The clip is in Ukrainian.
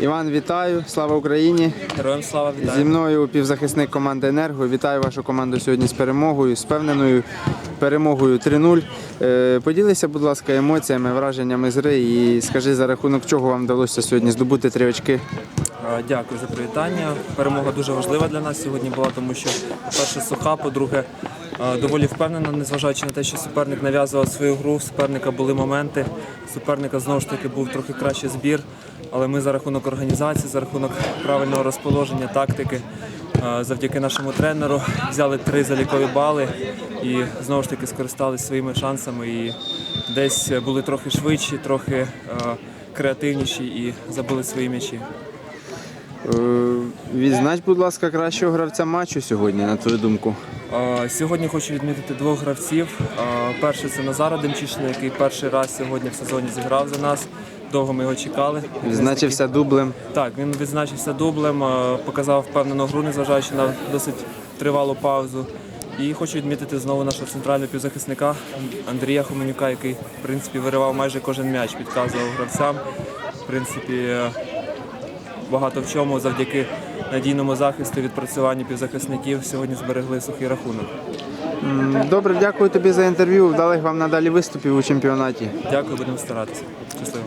Іван, вітаю! Слава Україні! Героям слава вітаю! Зі мною півзахисник команди Енерго. Вітаю вашу команду сьогодні з перемогою, з впевненою перемогою 3-0. Е, Поділися, будь ласка, емоціями, враженнями з гри і скажи, за рахунок чого вам вдалося сьогодні здобути три очки. Е, Дякую за привітання. Перемога дуже важлива для нас сьогодні була, тому що, по-перше, суха, по-друге, е, доволі впевнена, незважаючи на те, що суперник нав'язував свою гру, у суперника були моменти. у Суперника знову ж таки був трохи кращий збір, але ми за рахунок організації, за рахунок правильного розположення, тактики, е, завдяки нашому тренеру взяли три залікові бали і знову ж таки скористалися своїми шансами і десь були трохи швидші, трохи е, креативніші і забили свої м'ячі. Е, Відзнач, будь ласка, кращого гравця матчу сьогодні, на твою думку. Сьогодні хочу відмітити двох гравців. Перший це Назара Демчишин, який перший раз сьогодні в сезоні зіграв за нас. Довго ми його чекали. Відзначився дублем. Так, він відзначився дублем, е, показав впевнену гру, незважаючи на досить тривалу паузу. І хочу відмітити знову нашого центрального півзахисника Андрія Хоменюка, який в принципі виривав майже кожен м'яч, підказував гравцям. В принципі, е, багато в чому завдяки надійному захисту, відпрацюванню півзахисників сьогодні зберегли сухий рахунок. Добре, дякую тобі за інтерв'ю. Вдалих вам надалі виступів у чемпіонаті. Дякую, будемо старатися. Щасливо.